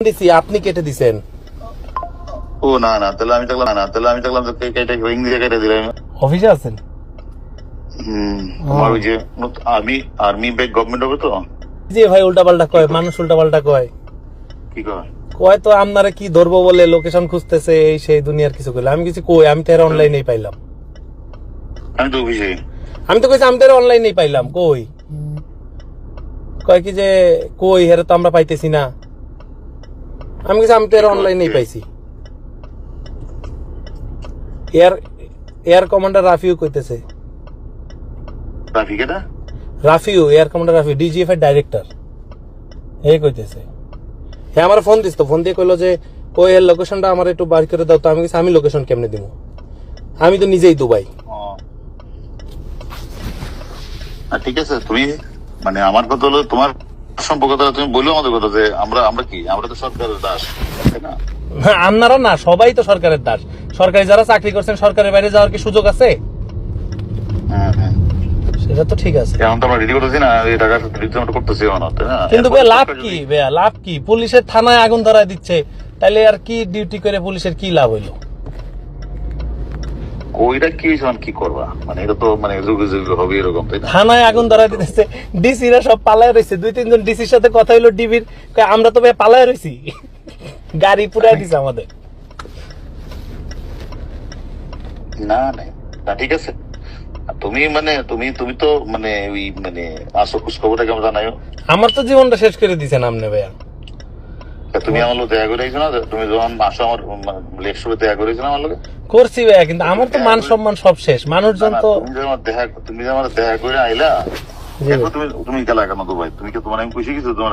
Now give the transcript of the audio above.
দিছি আপনি কেটে দিছেন। ও না না তাহলে আমি দেখলাম না তাহলে আমি দেখলাম যে কে- কেটে ইংরেজি কেটে দিলাম। অফিসে আছেন? হুম আমার ওই যে আর্মি আর্মি ব্যাগ গভর্নমেন্ট হবে তো? জি ভাই উল্টা পাল্টা কয় মানুষ উল্টা পাল্টা কয়। কি কয়? কয় তো আপনারা কি ধরবো বলে লোকেশন খুঁজতেছে এই সেই দুনিয়ার কিছু করলে আমি কিছু কই আমি তো এর অনলাইনেই পাইলাম। আমি তো অফিসে। আমি তো কইছি আমি তো এর অনলাইনেই পাইলাম কই? কয় কি যে কই হেরে তো আমরা পাইতেছি না। আমি কিছু আমি তো এর অনলাইনেই পাইছি। এয়ার এয়ার কমান্ডার রাফিউ কইতেছে। ট্রাফিক এটা Rafiu air commander Rafiu DGF এর ডাইরেক্টর এই কইতেছে। হ্যাঁ আমার ফোন দিস তো ফোন দিয়ে কইলো যে ওই এর লোকেশনটা আমার একটু বার করে দাও তো আমি কিছু আমি লোকেশন কেমনে দিব আমি তো নিজেই দুবাই। ঠিক আছে তুমি মানে আমার কথা হলো তোমার সম্পর্কতা তুমি বলল আমাদের কথা যে আমরা আমরা কি? আমরা তো সরকারের দাস তাই না? হ্যাঁ, আপনারা না সবাই তো সরকারের দাস। সরকারি যারা চাকরি করছেন সরকারের বাইরে যাওয়ার কি সুযোগ আছে? হ্যাঁ হ্যাঁ। সেটা তো ঠিক আছে। এখন তো আমরা রেডি করতেছি না এই টাকা রিটার্ন করতেছি না? কিন্তু ভাই লাভ কি? ভাইয়া লাভ কি? পুলিশের থানায় আগুন ধরায় দিচ্ছে তাইলে আর কি ডিউটি করে পুলিশের কি লাভ হইল? ওইটা কি কি করবা? মানে এটা তো মানে যুগে যুগে হবে এরকম তাই না? থানায় আগুন ধরায় দিতেছে। ডিসিরা সব পালায় রয়েছে দুই তিনজন ডিসির সাথে কথা ডিবির। আমরা তো ভাই পালায় রয়েছি গাড়ি পুরাই দিছে আমাদের। না না। না ঠিক আছে। তুমি মানে তুমি তুমি তো মানে ওই মানে আসো খোঁজ খবরটা কেমন জানাইও। আমার তো জীবনটা শেষ করে দিছেন আপনি ভাইয়া তা তুমি আমার লোক দেখা করেছ না? তুমি যখন মাসে আমার শোতে দেখা করেছ না আমার লোকে করছি ভাইয়া কিন্তু আমার তো মান সম্মান সব শেষ। মানুষজন তো তুমি যে আমার দেখা তুমি যে আমার দেখা করে আইলা। দেখো তুমি তুমি গেলা কেন দুবাই তুমি কি তোমার আমি খুশি কিছু তোমার?